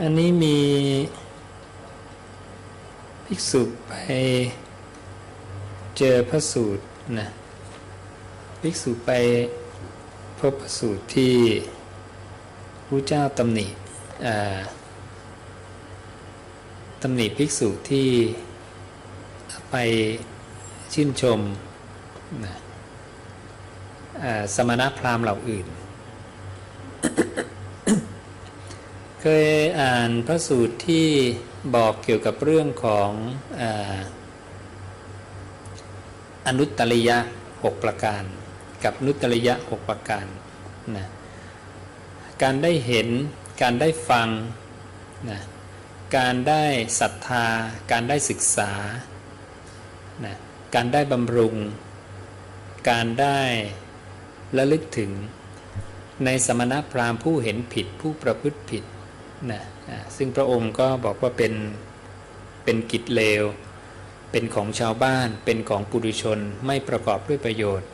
อันนี้มีภิกษุไปเจอพระสูตรนะภิกษุไปพบพระสูตรที่พระเจ้าตำหนิตำหนิภิกษุที่ไปชื่นชมนะสมณพราหมณ์เหล่าอื่น เคยอ่านพระสูตรที่บอกเกี่ยวกับเรื่องของออนุตตริยะหกประการ กับนุตตริยะหกประการนะการได้เห็นการได้ฟังนะการได้ศรัทธา การได้ศึกษานะการได้บำรุง การได้ระลึกถึงในสมณพราหมณ์ผู้เห็นผิดผู้ประพฤติผิด นะซึ่งพระองค์ก็บอกว่าเป็นเป็นกิจเลว เป็นของชาวบ้าน เป็นของปุถุชนไม่ประกอบด้วยประโยชน์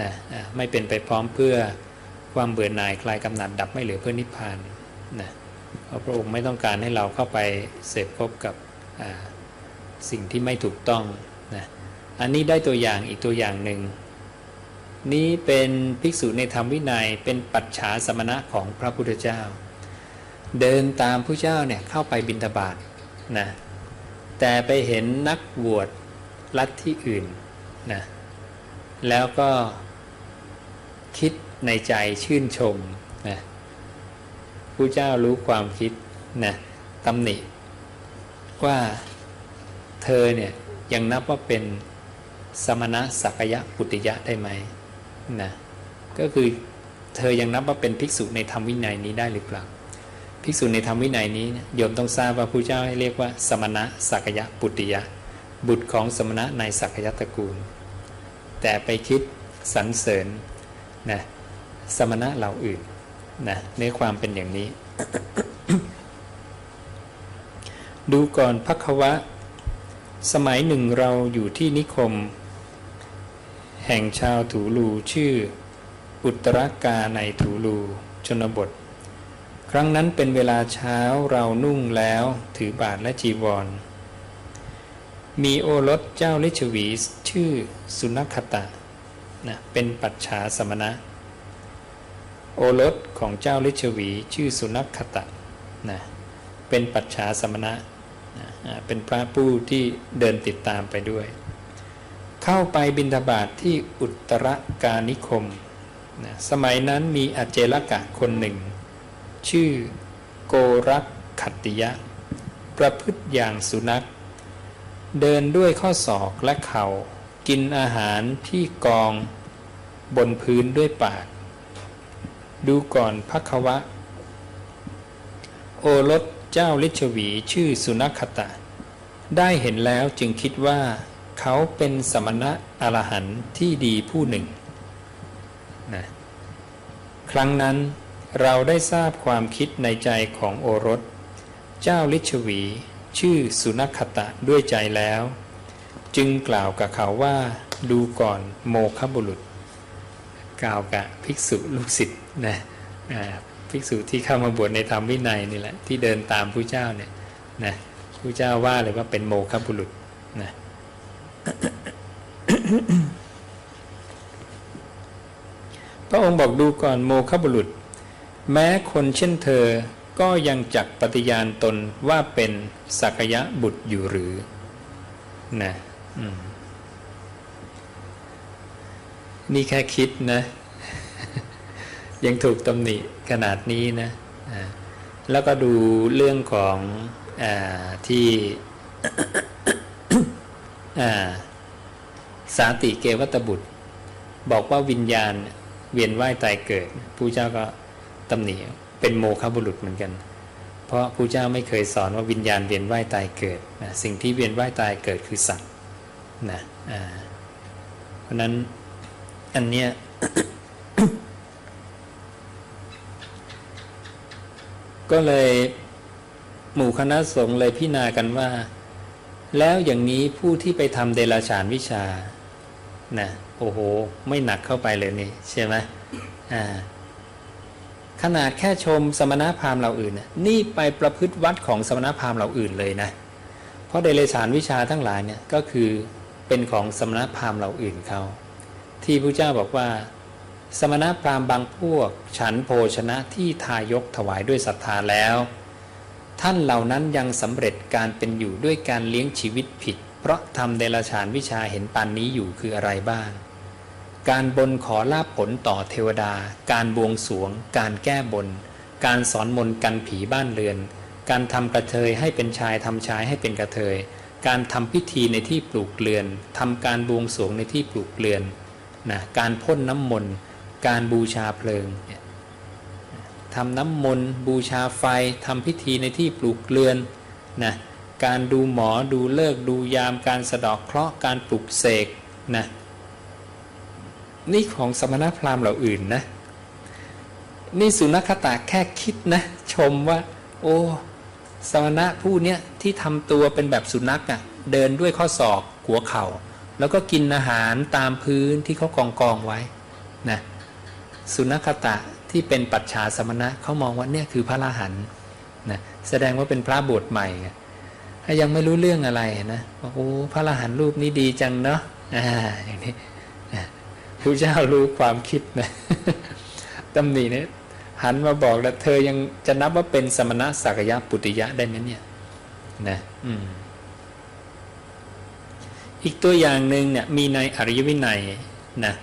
นะไม่เป็นไปพร้อมเพื่อความเบื่อหน่ายคลายกำหนัดดับไม่เหลือเพื่อนิพพานนะเพราะพระองค์ไม่ต้องการให้เราเข้าไปเสพพบกับสิ่งที่ไม่ถูกต้องนะอันนี้ได้ตัวอย่างอีกตัวอย่างหนึ่งนี้เป็นภิกษุในธรรมวินัยเป็นปัจฉาสมณะของพระพุทธเจ้า เดินตามผู้เจ้าเนี่ยเข้าไปบิณฑบาตนะแต่ไปเห็นนักบวชลัทธิอื่นนะแล้วก็คิดในใจชื่นชมนะผู้เจ้ารู้ความคิดนะตำหนิ ว่าเธอเนี่ยยังนับว่าเป็นสมณะสักยะปุตติยะได้ไหมนะก็คือเธอยังนับว่าเป็นภิกษุในธรรมวินัยนี้ได้หรือเปล่า ภิกษุในธรรมวินัยนี้โยมต้องทราบว่าพระเจ้าให้เรียกว่า สมณะสักยะปุตติยะ บุตรของสมณะในสักยะตระกูล แต่ไปคิดสรรเสริญนะสมณะเหล่าอื่นนะในความเป็นอย่างนี้ ดูก่อนพักวะ สมัยหนึ่งเราอยู่ที่นิคม แห่งชาวถูลูชื่อ อุตรกาในถูลูชนบท ครั้งนั้นเป็นเวลาเช้าเรานุ่งแล้วถือบาทและจีวร มีโอรสเจ้าลิชวีชื่อสุนัขตะนะเป็นปัจฉาสมณะ โอรสของเจ้าลิชวีชื่อสุนัขตะนะเป็นปัจฉาสมณะนะเป็นพระผู้ที่เดินติดตามไปด้วย เข้าไปบินทบาทที่อุตรกานิคมนะสมัยนั้นมีอเจลกะคนหนึ่ง ชื่อ โกรักขัตติยะ ประพฤติอย่างสุนัข เดินด้วยข้อศอกและเข่า กินอาหารที่กอง บนพื้นด้วยปาก ดูก่อนพักวะ โอรสเจ้าลิชวีชื่อสุนัขตะ ได้เห็นแล้วจึงคิดว่า เขาเป็นสมณะอรหันต์ที่ดีผู้หนึ่งนะครั้งนั้น เราได้ทราบความคิดในใจของโอรส เจ้าลิชวี ชื่อสุนัขตะด้วยใจแล้ว จึงกล่าวกับเขาว่า ดูก่อนโมคบุรุษ กล่าวกับภิกษุลูกศิษย์นะภิกษุที่เข้ามาบวชในธรรมวินัยนี่แหละที่เดินตามผู้เจ้าเนี่ยนะผู้เจ้าว่าเลยว่าเป็นโมคบุรุษนะพระองค์บอกดูก่อนโมคบุรุษ แม้คนเช่นเธอก็ยังจักปฏิญาณตนว่าเป็นสักยะบุตรอยู่หรือนะอนี่แค่คิดนะ ยังถูกตำหนิขนาดนี้นะแล้วก็ดูเรื่องของอที่อ่าสาติเกวัตบุตร บอกว่าวิญญาณเวียนว่ายตายเกิดผู้เจ้าก็ ตำหนิเป็นโมฆะบุรุษเหมือนกัน เพราะผู้เจ้าไม่เคยสอนว่าวิญญาณเวียนว่ายตายเกิดนะสิ่งที่เวียนว่ายตายเกิดคือสัตว์นะเพราะนั้นอันเนี้ยก็เลยหมู่คณะสงฆ์เลยพิจารณากันว่า แล้วอย่างนี้ผู้ที่ไปทำเดลฉานวิชานะโอ้โห ไม่หนักเข้าไปเลยนี่ใช่ไหมอ่า ขนาดแค่ชมสมณพราหมณ์เหล่าอื่น นี่ไปประพฤติวัดของสมณพราหมณ์เหล่าอื่นเลยนะ เพราะเดรัจฉานวิชาทั้งหลายเนี่ยก็คือเป็นของสมณพราหมณ์เหล่าอื่นเขาที่พระเจ้าบอกว่า สมณพราหมณ์บางพวก ฉันโภชนะที่ทายกถวายด้วยศรัทธาแล้ว ท่านเหล่านั้นยังสำเร็จการเป็นอยู่ด้วยการเลี้ยงชีวิตผิด เพราะทำเดรัจฉานวิชาเห็นปานนี้อยู่คืออะไรบ้าง การบนขอลาบผลต่อเทวดา การบวงสวง การแก้บน การสอนมนกันผีบ้านเรือน การทำกระเทยให้เป็นชายทำชายให้เป็นกระเทย การทำพิธีในที่ปลูกเรือนทำการบวงสวงในที่ปลูกเรือนนะการพ่นน้ำมนต์ การบูชาเพลิงทำน้ำมนต์บูชาไฟทำพิธีในที่ปลูกเรือนนะการดูหมอดูเลิกดูยาม การสะดอกเคราะห์การปลุกเสกนะ นี่ของสมณพราหมณ์เหล่าอื่นนะ นี่สุนัขตาแค่คิดนะ ชมว่า โอ้สมณะผู้เนี้ยที่ทำตัวเป็นแบบสุนัขอะ่ะ เดินด้วยข้อศอกหัวเข่า แล้วก็กินอาหารตามพื้นที่เขากองกองไว้นะสุนัขตะที่เป็นปัจฉาสมณะเขามองว่าเนี่ยคือพระอรหันนะแสดงว่าเป็นพระบวชใหม่ถ้ายังไม่รู้เรื่องอะไรนะบอกโอ้พระอรหันรูปนี้ดีจังเนาะอ่าอย่างนี้ พระเจ้ารู้ความคิดนะตำหนิเนี่ยหันมาบอกแล้วเธอยังจะนับว่าเป็นสมณะสักยะปุติยะได้ไหมเนี่ยนะอืมอีกตัวอย่างหนึ่งเนี่ยมีในอริยวินัยนะ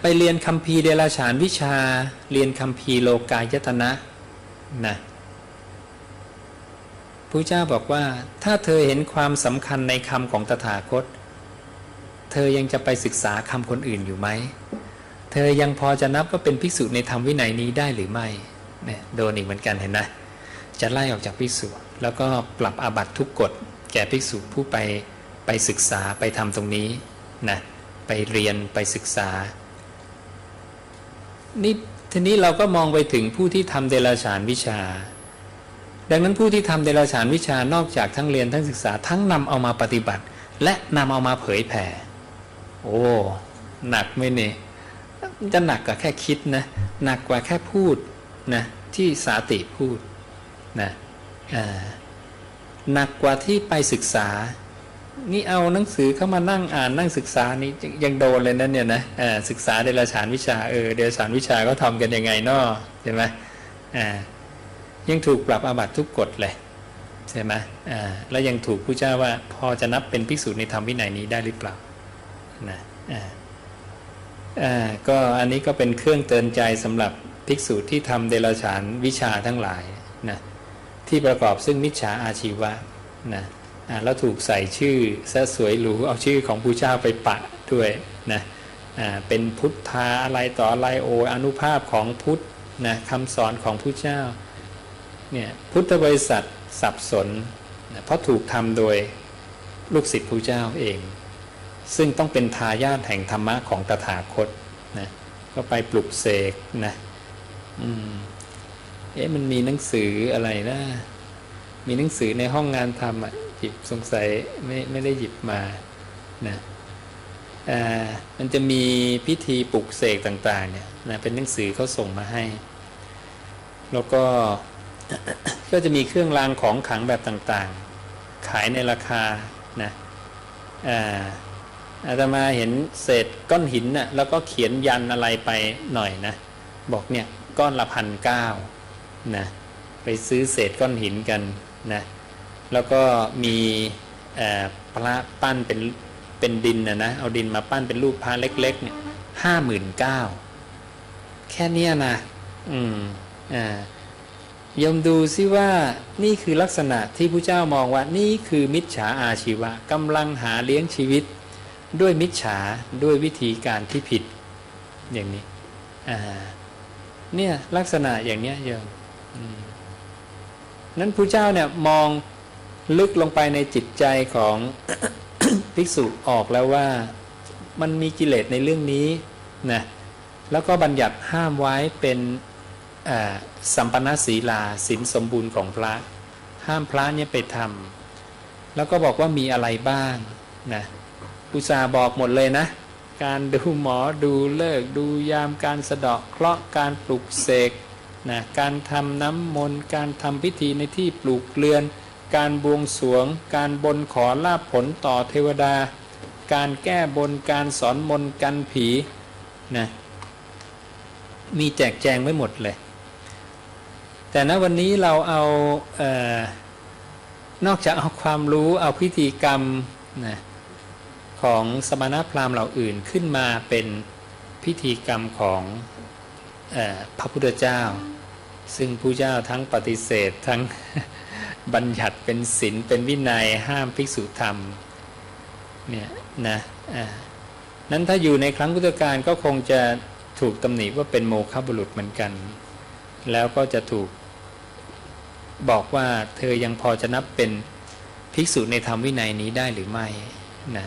ไปเรียนคัมภีเดรัจฉานวิชาเรียนคัมภีโลกายตนะนะพระเจ้าบอกว่าถ้าเธอเห็นความสำคัญในคำของตถาคต เธอยังจะไปศึกษาคำคนอื่นอยู่ไหม เธอยังพอจะนับว่าเป็นภิกษุในธรรมวินัยนี้ได้หรือไม่เนี่ยโดนอีกเหมือนกันเห็นไหมจะไล่ออกจากภิกษุ แล้วก็ปรับอาบัตทุกกฎ แก่ภิกษุผู้ไปไปศึกษาไปทำตรงนี้นะไปเรียนไปศึกษานี่ทีนี้เราก็มองไปถึงผู้ที่ทำเดรัจฉานวิชา ดังนั้นผู้ที่ทำเดรัจฉานวิชานอกจากทั้งเรียนทั้งศึกษาทั้งนำเอามาปฏิบัติ และนำเอามาเผยแผ่ โอ้หนักไหมเนี่ยจะหนักกว่าแค่คิดนะหนักกว่าแค่พูดนะที่สาติพูดนะหนักกว่าที่ไปศึกษา นี่เอาหนังสือเข้ามานั่งอ่านนั่งศึกษานี่ยังโดนเลยนะเนี่ยนะศึกษาเดรัจฉานวิชาเออเดรัจฉานวิชาเขาทำกันยังไงนาะใช่ไหมยังถูกปรับอาบัติทุกกฎเลยใช่ไหมแล้วยังถูกผู้เจ้าว่าพอจะนับเป็นภิกษุในธรรมวินัยนี้ได้หรือเปล่า นะอ่าอ่าก็อันนี้ก็เป็นเครื่องเตือนใจสำหรับภิกษุที่ทำเดรัจฉานวิชาทั้งหลายนะที่ประกอบซึ่งมิจฉาอาชีวะนะอ่าแล้วถูกใส่ชื่อซะสวยหรูเอาชื่อของผู้เจ้าไปปะด้วยนะอ่าเป็นพุทธาอะไรต่ออะไรโออนุภาพของพุทธนะคำสอนของผู้เจ้าเนี่ยพุทธบริษัทสับสนนะเพราะถูกทำโดยลูกศิษย์ผู้เจ้าเอง ซึ่งต้องเป็นทายาทแห่งธรรมะของตถาคตนะก็ไปปลุกเสกนะอืมเอ๊ะมันมีหนังสืออะไรนะมีหนังสือในห้องงานทำอะหยิบสงสัยไม่ไม่ได้หยิบมานะอ่ามันจะมีพิธีปลุกเสกต่าง ๆ เนี่ยนะเป็นหนังสือเขาส่งมาให้ แล้วก็ก็จะมีเครื่องรางของขลังแบบต่างๆ ขายในราคานะอ่า อาตมาเห็นเศษก้อนหินน่ะแล้วก็เขียนยันอะไรไปหน่อยนะ บอกเนี่ยก้อนละพันเก้านะไปซื้อเศษก้อนหินกันนะแล้วก็มีเอ่อพระปั้นเป็นเป็นดินนะนะเอาดินมาปั้นเป็นรูปพระเล็กๆเนี่ยห้าหมื่นเก้าแค่เนี้ยนะอืมอ่ายมดูซิว่านี่คือลักษณะที่พระเจ้ามองว่านี่คือมิจฉาอาชีวะกำลังหาเลี้ยงชีวิต ด้วยมิจฉาด้วยวิธีการที่ผิดอย่างนี้อ่าเนี่ยลักษณะอย่างเนี้ยโยมอืมนั้นพระเจ้าเนี่ยมองลึกลงไปในจิตใจของ ภิกษุออกแล้วว่ามันมีกิเลสในเรื่องนี้นะแล้วก็บัญญัติห้ามไว้เป็นสัมปนาศีลาศีลสมบูรณ์ของพระ ห้ามพระเนี่ยไปทำแล้วก็บอกว่ามีอะไรบ้างนะ อุตสาห์บอกหมดเลยนะ การดูหมอดูเลิกดูยามการสะเดาะเคราะห์การปลุกเสกนะการทำน้ำมนต์การทำพิธีในที่ปลูกเรือน การบวงสรวง การบนขอลาภผลต่อเทวดา การแก้บนการสอนมนต์กันผีนะมีแจกแจงไว้หมดเลย แต่ณวันนี้เราเอาเออนอกจากเอาความรู้เอาพิธีกรรมนะ ของสมณพราหมณ์เหล่าอื่นขึ้นมาเป็นพิธีกรรมของออพระพุทธเจ้า ซึ่งผู้เจ้าทั้งปฏิเสธทั้งบัญญัติเป็นศีลเป็นวินัยห้ามภิกษุธรรมเนี่ยนะนั้นถ้าอยู่ในครั้งพุทธกาลก็คงจะถูกตำหนิว่าเป็นโมฆะบุรุษเหมือนกัน แล้วก็จะถูกบอกว่าเธอยังพอจะนับเป็นภิกษุในธรรมวินัยนี้ได้หรือไม่ นะ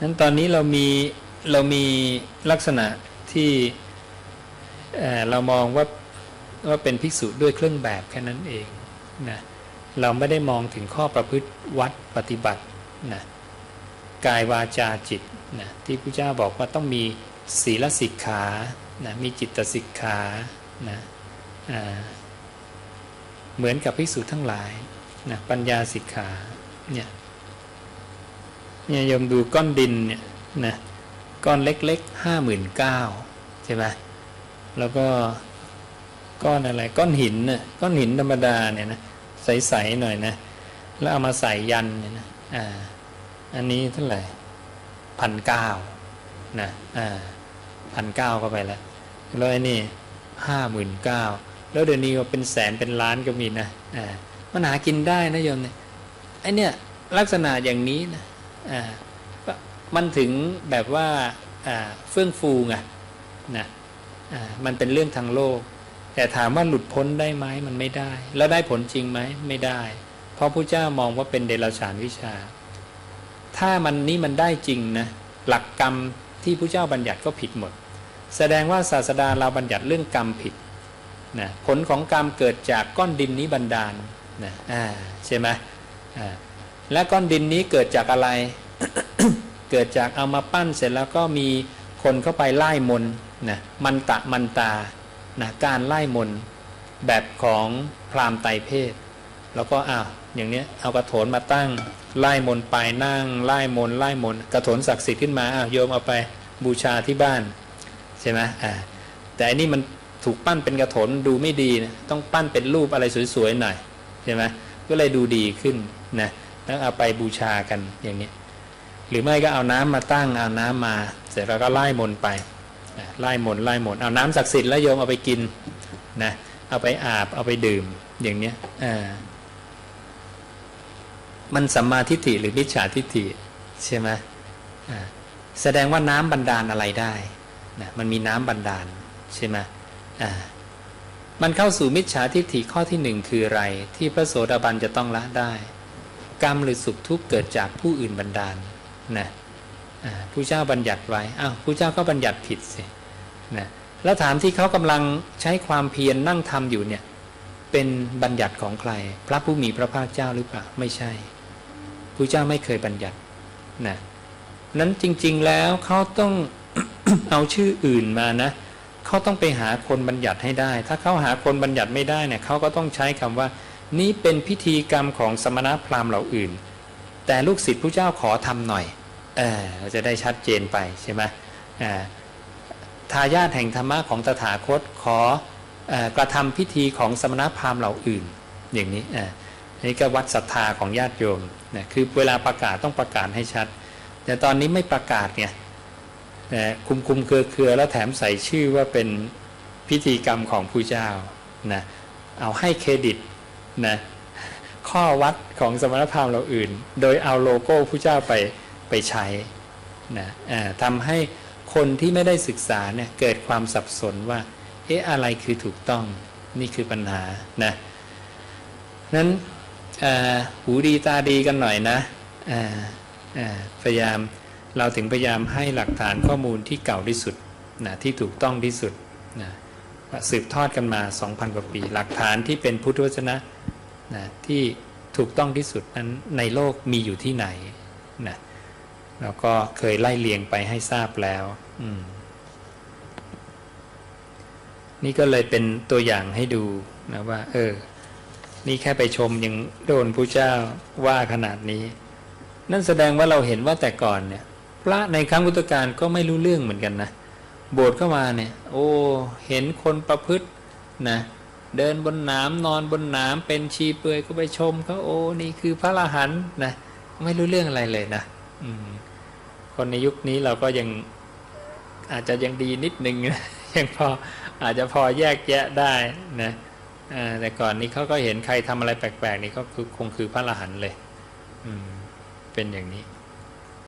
นั้นตอนนี้เรามีเรามีลักษณะที่เเรามองว่าว่าเป็นภิกษุด้วยเครื่องแบบแค่นั้นเองนะเราไม่ได้มองถึงข้อประพฤติวัดปฏิบัตินะกายวาจาจิตนะที่พระเจ้าบอกว่าต้องมีศีลสิกขานะมีจิตสิกขานะเหมือนกับภิกษุทั้งหลาย นะปัญญาสิกขาเนี่ยเนี่ยยมดูก้อนดินเนี่ยนะก้อนเล็กๆห้าหมื่นเก้าใช่ไหมแล้วก็ก้อนอะไรก้อนหินน่ะก้อนหินธรรมดาเนี่ยนะใสๆหน่อยนะแล้วเอามาใส่ยันเนี่ยนะอ่าอันนี้เท่าไหร่พันเก้านะอ่าพันเก้าเข้าไปแล้วแล้วไอ้นี่ห้าหมื่นเก้าแล้วเดี๋ยวนี้ก็เป็นแสนเป็นล้านก็มีนะอ่า มันหากินได้นะโยมเนี่ยไอเนี่ยลักษณะอย่างนี้นะอ่ามันถึงแบบว่าอ่าเฟื่องฟูไงนะอ่ามันเป็นเรื่องทางโลก แต่ถามว่าหลุดพ้นได้ไหมมันไม่ได้ แล้วได้ผลจริงไหมไม่ได้ เพราะพระเจ้ามองว่าเป็นเดรัจฉานวิชา ถ้ามันนี่มันได้จริงนะหลักกรรมที่พระเจ้าบัญญัติก็ผิดหมด แสดงว่าศาสดาเราบัญญัติเรื่องกรรมผิดนะผลของกรรมเกิดจากก้อนดินนี้บันดาล นะอ่าใช่ไหมอ่าและก้อนดินนี้เกิดจากอะไร เกิดจากเอามาปั้นเสร็จแล้วก็มีคนเข้าไปไล่มนต์นะมันตะมันตานะการไล่มน์แบบของพราหมณ์ไตเพศ แล้วก็อ้าวอย่างเนี้ยเอากระโถนมาตั้งไล่มน์ไปนั่งไล่มน์ไล่มน์กระโถนศักดิ์สิทธิ์ขึ้นมาอ้าวโยมเอาไปบูชาที่บ้านใช่ไหมอ่าแต่อันนี้มันถูกปั้นเป็นกระถนดูไม่ดีนะต้องปั้นเป็นรูปอะไรสวยๆหน่อย ใช่ไหมก็เลยดูดีขึ้นนะแล้วเอาไปบูชากันอย่างนี้ หรือไม่ก็เอาน้ำมาตั้งเอาน้ำมา เสร็จแล้วก็ไล่มนไปไล่มนไล่มนเอาน้ำศักดิ์สิทธิ์แล้วโยมเอาไปกินนะเอาไปอาบเอาไปดื่มอย่างเนี้ยอ่ามันสัมมาทิฏฐิหรือมิจฉาทิฏฐิใช่ไหมอ่าแสดงว่าน้ำบันดาลอะไรได้นะมันมีน้ำบันดาลใช่ไหมอ่า มันเข้าสู่มิจฉาทิฏฐิข้อที่หนึ่งคืออะไร ที่พระโสดาบันจะต้องละได้ กรรมหรือสุขทุกข์เกิดจากผู้อื่นบันดาลนะผู้เจ้าบัญญัติไว้อ้าวผู้เจ้าก็บัญญัติผิดสินะแล้วถามที่เขากำลังใช้ความเพียรนนั่งทำอยู่เนี่ยเป็นบัญญัติของใคร พระผู้มีพระภาคเจ้าหรือเปล่าไม่ใช่ผู้เจ้าไม่เคยบัญญัตินะนั้นจริง ๆแล้วเขาต้องเอาชื่ออื่นมานะ เขาต้องไปหาคนบัญญัติให้ได้ ถ้าเขาหาคนบัญญัติไม่ได้เนี่ยเขาก็ต้องใช้คำว่า นี่เป็นพิธีกรรมของสมณพราหมณ์เหล่าอื่น แต่ลูกศิษย์ผู้เจ้าขอทำหน่อยเออจะได้ชัดเจนไปใช่ไหมอ่าทายาทแห่งธรรมะของตถาคตขออกระทำพิธีของสมณพราหมณ์เหล่าอื่น อย่างนี้อ่านี่ก็วัดศรัทธาของญาติโยมนะคือเวลาประกาศต้องประกาศให้ชัด แต่ตอนนี้ไม่ประกาศเนี่ย คุมคุมเครือเครือแล้วแถมใส่ชื่อว่าเป็นพิธีกรรมของผู้เจ้านะเอาให้เครดิตนะข้อวัดของสมณพราหมณ์เราอื่น โดยเอาโลโก้ผู้เจ้าไปไปใช้นะทำให้คนที่ไม่ได้ศึกษาเนี่ยเกิดความสับสนว่า เอ๊ะอะไรคือถูกต้องนี่คือปัญหานะนั้นหูดีตาดีกันหน่อยนะพยายาม เราถึงพยายามให้หลักฐานข้อมูลที่เก่าที่สุดนะที่ถูกต้องที่สุดนะสืบทอดกันมา 2,000 กว่าปี หลักฐานที่เป็นพุทธวจนะนะที่ถูกต้องที่สุดนั้นในโลกมีอยู่ที่ไหนนะเราก็เคยไล่เลียงไปให้ทราบแล้วอืมนี่ก็เลยเป็นตัวอย่างให้ดูนะว่า เออ นี่แค่ไปชมยังโดนพระเจ้าว่าขนาดนี้ นั่นแสดงว่าเราเห็นว่าแต่ก่อนเนี่ย พระในครั้งพุทธกาลก็ไม่รู้เรื่องเหมือนกันนะโบสถ์เข้ามาเนี่ย โอ้เห็นคนประพฤตินะเดินบนน้ำนอนบนน้ำเป็นชีเปลือยก็ไปชมเขาโอ้นี่คือพระอรหันนะไม่รู้เรื่องอะไรเลยนะอืคนในยุคนี้เราก็ยังอาจจะยังดีนิดนึงนะยังพออาจจะพอแยกแยะได้นะแต่ก่อนนี้เขาก็เห็นใครทำอะไรแปลกๆนี่ก็คือคงคือพระอรหันเลยอืมเป็นอย่างนี้